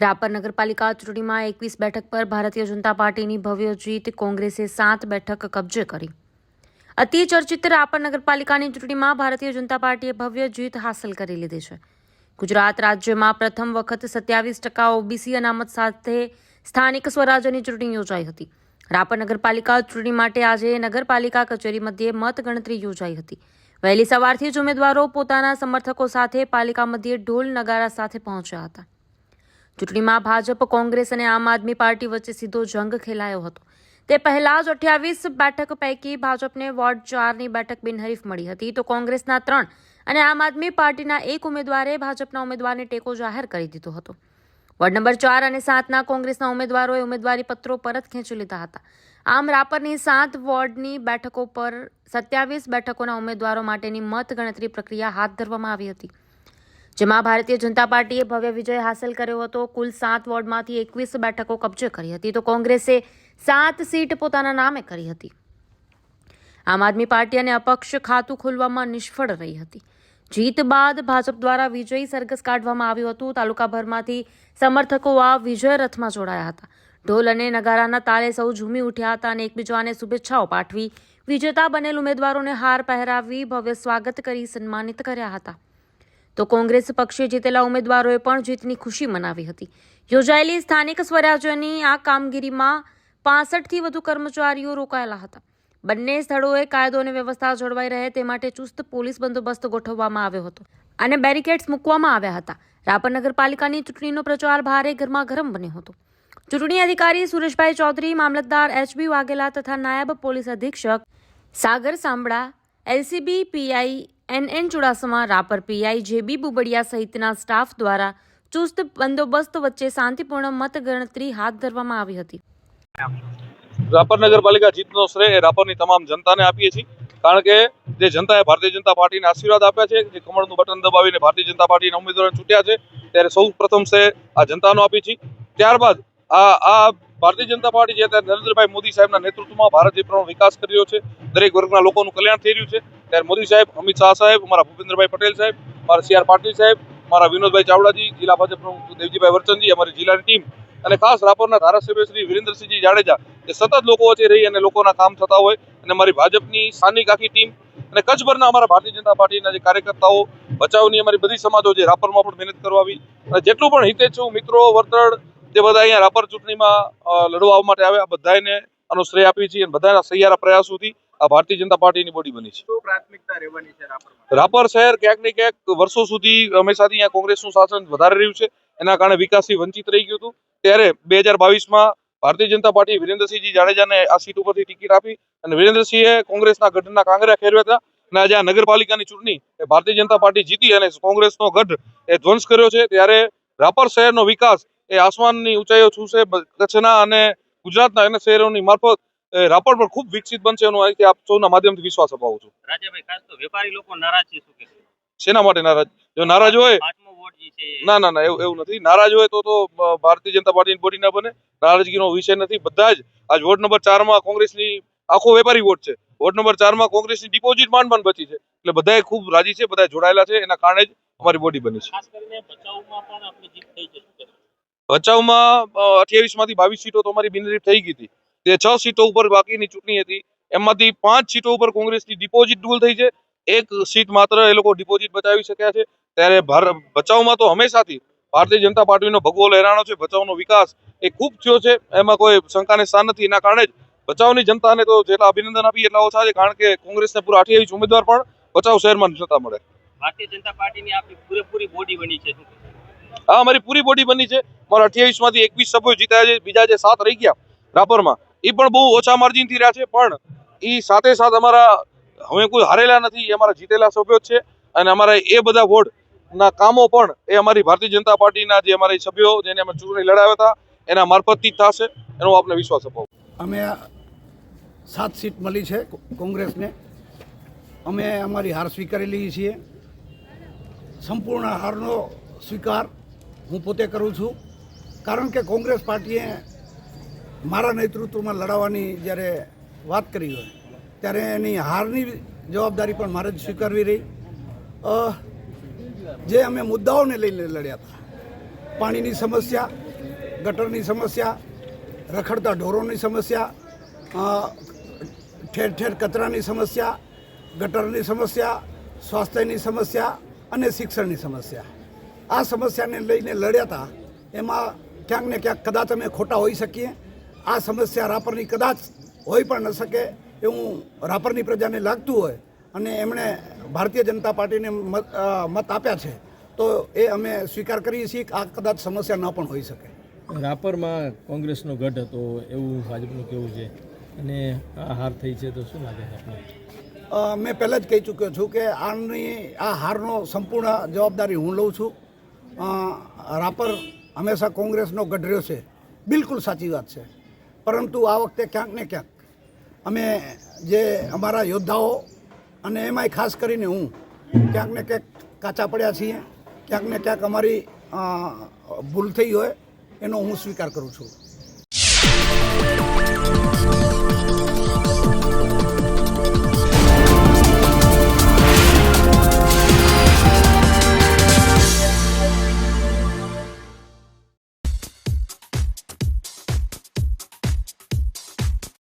રાપર નગરપાલિકા ચૂંટણીમાં એકવીસ બેઠક પર ભારતીય જનતા પાર્ટીની ભવ્ય જીત, કોંગ્રેસે સાત બેઠક કબજે કરી. અતિચર્ચિત રાપર નગરપાલિકાની ચૂંટણીમાં ભારતીય જનતા પાર્ટીએ ભવ્ય જીત હાંસલ કરી લીધી છે. ગુજરાત રાજ્યમાં પ્રથમ વખત સત્યાવીસ ટકા ઓબીસી અનામત સાથે સ્થાનિક સ્વરાજ્યની ચૂંટણી યોજાઈ હતી. રાપર નગરપાલિકા ચૂંટણી માટે આજે નગરપાલિકા કચેરી મધ્યે મતગણતરી યોજાઈ હતી. વહેલી સવારથી જ ઉમેદવારો પોતાના સમર્થકો સાથે પાલિકા મધ્યે ઢોલ નગારા સાથે પહોંચ્યા હતા. ચૂંટણીમાં ભાજપ, કોંગ્રેસ અને આમ આદમી પાર્ટી વચ્ચે સીધો જંગ ખેલાયો હતો. તે પહેલા જ અઠ્યાવીસ બેઠક પૈકી ભાજપને વોર્ડ ચારની બેઠક બિનહરીફ મળી હતી. તો કોંગ્રેસના ત્રણ અને આમ આદમી પાર્ટીના એક ઉમેદવારે ભાજપના ઉમેદવારને ટેકો જાહેર કરી દીધો હતો. વોર્ડ નંબર ચાર અને સાતના કોંગ્રેસના ઉમેદવારોએ ઉમેદવારી પત્રો પરત ખેંચી લીધા હતા. આમ રાપરની સાત વોર્ડની બેઠકો પર સત્યાવીસ બેઠકોના ઉમેદવારો માટેની મતગણતરી પ્રક્રિયા હાથ ધરવામાં આવી હતી. જેમાં ભારતીય જનતા પાર્ટીએ ભવ્ય વિજય હાંસલ કર્યો હતો. કુલ સાત વોર્ડમાંથી એકવીસ બેઠકો કબજે કરી હતી તો કોંગ્રેસે સાત સીટ પોતાના નામે કરી હતી. આમ આદમી પાર્ટી અને અપક્ષ ખાતું ખોલવામાં નિષ્ફળ રહી હતી. જીત બાદ ભાજપ દ્વારા વિજયી સરઘસ કાઢવામાં આવ્યું હતું. તાલુકાભરમાંથી સમર્થકો આ વિજય રથમાં જોડાયા હતા. ઢોલ અને નગારાના તાલે સૌ ઝૂમી ઉઠ્યા હતા અને એકબીજાને શુભેચ્છાઓ પાઠવી, વિજેતા બનેલ ઉમેદવારોને હાર પહેરાવી ભવ્ય સ્વાગત કરી સન્માનિત કર્યા હતા. તો કોંગ્રેસ પક્ષે જીતેલા ઉમેદવારોએ પણ જીતની ખુશી મનાવી હતી. યોજાયેલી સ્થાનિક સ્વરાજ્યની આ કામગીરીમાં પાસઠથી વધુ કર્મચારીઓ રોકાયેલા હતા. બંને સ્થળોએ કાયદો અને વ્યવસ્થા જળવાઈ રહે તે માટે ચુસ્ત પોલીસ બંદોબસ્ત ગોઠવવામાં આવ્યો હતો અને બેરિકેડ્સ મૂકવામાં આવ્યા હતા. રાપર નગરપાલિકાની ચૂંટણીનો પ્રચાર ભારે ગરમાગરમ બન્યો હતો. ચૂંટણી અધિકારી સુરેશભાઈ ચૌધરી, મામલતદાર એચબી વાઘેલા તથા નાયબ પોલીસ અધિક્ષક Sagar Sambhala, LCB PI N N Chudasama Rapar PI JB Bubadiya સહિતના સ્ટાફ દ્વારા ચુસ્ત બંદોબસ્ત વચ્ચે શાંતિપૂર્ણ મતગણતરી હાથ ધરવામાં આવી હતી. રાપર નગરપાલિકા જીતનો શ્રેય રાપરની તમામ જનતાને આપીએ છીએ. કારણ કે જે જનતાએ ભારતીય જનતા પાર્ટીને આશીર્વાદ આપ્યા છે, જે કમળનું બટન દબાવીને ભારતીય જનતા પાર્ટીના ઉમેદવારોને ચૂંટ્યા છે, ત્યારે સૌ પ્રથમ શ્રેય આ જનતાનો આપી છીએ. ત્યારબાદ આ આ ભારતીય જનતા પાર્ટી જે અત્યારે નરેન્દ્રભાઈ મોદી સાહેબના નેતૃત્વમાં ભારત જે પ્રમાણે વિકાસ કરી રહ્યો છે, દરેક વર્ગના લોકોનું કલ્યાણ થઈ રહ્યું છે. ત્યારે મોદી સાહેબ, અમિત શાહ સાહેબ મારા ભૂપેન્દ્રભાઈ પટેલ સાહેબ, મારા સી આર પાટીલ સાહેબ, મારા વિનોદભાઈ ચાવડાજી, જિલ્લા ભાજપ પ્રમુખ દેવજીભાઈ વર્ચનજી અમારી જિલ્લાની ટીમ અને ખાસ રાપરના ધારાસભ્ય શ્રી વિરેન્દ્રસિંહજી જાડેજા એ સતત લોકો વચ્ચે રહી અને લોકોના કામ થતા હોય અને મારી ભાજપની સ્થાનિક આખી ટીમ અને કચ્છભરના અમારા ભારતીય જનતા પાર્ટીના જે કાર્યકર્તાઓ, બચાવની અમારી બધી સમાજો જે રાપરમાં પણ મહેનત કરવા આવી અને જેટલું પણ હિતેચ્છુ મિત્રો, વર્તળ જે બધા અહીંયા રાપર ચૂંટણીમાં લડવા માટે આવ્યા. બધાને આનો શ્રેય આપી છીએ અને બધાના સહિયારા પ્રયાસોથી આ ભારતીય જનતા પાર્ટીની બોડી બની છે. પ્રાથમિકતા રહેવાની છે રાપર શહેર ક્યાંક ને ક્યાંક વર્ષો સુધી હંમેશાથી અહીંયા કોંગ્રેસનું શાસન વધારે રહ્યું છે. એના કારણે વિકાસથી વંચિત રહી ગયું હતું. ત્યારે બે હજાર બાવીસમાં ભારતીય જનતા પાર્ટી વિરેન્દ્રસિંહજી જાડેજાને આ સીટ ઉપરથી ટિકિટ આપી અને વિરેન્દ્રસિંહે કોંગ્રેસના ગઢના કાંગરા ખેરવ્યા હતા. અને આજે આ નગરપાલિકાની ચૂંટણી એ ભારતીય જનતા પાર્ટી જીતી અને કોંગ્રેસનો ગઢ એ ધ્વંસ કર્યો છે. ત્યારે રાપર શહેરનો વિકાસ એ આસમાનની ઊંચાઈઓ છૂશે કચ્છના અને ગુજરાતના અને શહેરોની મારફત રાપર પર ખૂબ વિકસિત બનશે એનો અહીંથી આપ સૌના માધ્યમથી વિશ્વાસ અપાવું છું. રાજાભાઈ ખાસ તો વેપારી લોકો નારાજ છે શું કે શેના માટે નારાજ? જો નારાજ હોય ના ના ના એવું એવું નથી. નારાજ હોય તો તો ભારતીય જનતા પાર્ટીની બોડી ના બને. નારાજગીનો વિષય નથી. બધા જ આજ વોર્ડ નંબર ચારમાં કોંગ્રેસની આખો વેપારી વોટ છે. વોર્ડ નંબર ચારમાં કોંગ્રેસની ડિપોઝિટ માંડ માંડ બચી છે. એટલે બધાએ ખૂબ રાજી છે બધા જોડાયેલા છે. એના કારણે જ અમારી બોડી બની છે. ભચાઉમાં અઠ્યાવીસમાંથી બાવીસ સીટો તો અમારી બિનરીફ થઈ ગઈ હતી. તે છ સીટો ઉપર બાકીની ચૂંટણી હતી. એમાંથી પાંચ સીટો ઉપર કોંગ્રેસની ડિપોઝિટ ડૂલ થઈ છે. એક સીટ માત્ર એ લોકો ડિપોઝિટ બચાવી શક્યા છે. ત્યારે ભચાઉમાં તો હંમેશાથી ભારતીય જનતા પાર્ટીનો ભગવો લહેરાણો છે. ભચાઉનો વિકાસ એ ખૂબ થયો છે. એમાં કોઈ શંકાને સ્થાન નથી. એના કારણે જ ભચાઉની જનતાને તો જેટલા અભિનંદન આપી એટલા ઓછા છે. કારણ કે કોંગ્રેસને પૂરા અઠ્યાવીસ ઉમેદવાર પણ ભચાઉ શહેરમાં નતા મળે ભારતીય જનતા પાર્ટીની આપણી પૂરેપૂરી બોડી બની છે. હા અમારી પૂરી બોડી બની છે. મારા અઠ્યાવીસમાંથી એકવીસ સભ્યો જીત્યા છે. બીજા જે સાત રહી ગયા રાપરમાં એ પણ બહુ ઓછા માર્જિનથી રહ્યા છે, પણ એ સાથે સાથ અમારા, હવે કોઈ હારેલા નથી, એ અમારા જીતેલા સભ્યો જ છે. અને અમારા એ બધા વોર્ડ ના કામો પણ એ અમારી ભારતીય જનતા પાર્ટીના જે અમારા સભ્યો જેને અમે ચૂંટણી લડાવ્યા હતા, એના મારફતથી જ થશે, એનો આપને વિશ્વાસ અપાવું. અમે સાત સીટ મળી છે કોંગ્રેસને. અમે અમારી હાર સ્વીકારી લઈએ છીએ. સંપૂર્ણ હારનો સ્વીકાર હું પોતે કરું છું. કારણ કે કોંગ્રેસ પાર્ટીએ મારા નેતૃત્વમાં લડાવવાની જ્યારે વાત કરી હોય, ત્યારે એની હારની જવાબદારી પણ મારે જ સ્વીકારવી રહી. જે અમે મુદ્દાઓને લઈને લડ્યા હતા, પાણીની સમસ્યા, ગટરની સમસ્યા, રખડતા ઢોરોની સમસ્યા ઠેર ઠેર કચરાની સમસ્યા, ગટરની સમસ્યા, સ્વાસ્થ્યની સમસ્યા અને શિક્ષણની સમસ્યા. આ સમસ્યાને લઈને લડ્યા હતા એમાં ક્યાંક ને ક્યાંક કદાચ અમે ખોટા હોઈ શકીએ. આ સમસ્યા રાપરની કદાચ હોઈ પણ ન શકે એવું રાપરની પ્રજાને લાગતું હોય અને એમણે ભારતીય જનતા પાર્ટીને મત મત આપ્યા છે તો એ અમે સ્વીકાર કરીએ છીએ કે આ કદાચ સમસ્યા ન પણ હોઈ શકે. રાપરમાં કોંગ્રેસનો ગઢ હતો એવું ભાજપનું કેવું છે. અને આ હાર થઈ છે તો શું લાગે છે મેં પહેલાં જ કહી ચૂક્યો છું કે આની આ હારનો સંપૂર્ણ જવાબદારી હું લઉં છું. રાપર હંમેશા કોંગ્રેસનો ગઢ રહ્યો છે. બિલકુલ સાચી વાત છે. પરંતુ આ વખતે ક્યાંક ને ક્યાંક અમે જે અમારા યોદ્ધાઓ અને એમાંય ખાસ કરીને હું ક્યાંક ને ક્યાંક કાચા પડ્યા છીએ. ક્યાંક ને ક્યાંક અમારી ભૂલ થઈ હોય એનો હું સ્વીકાર કરું છું.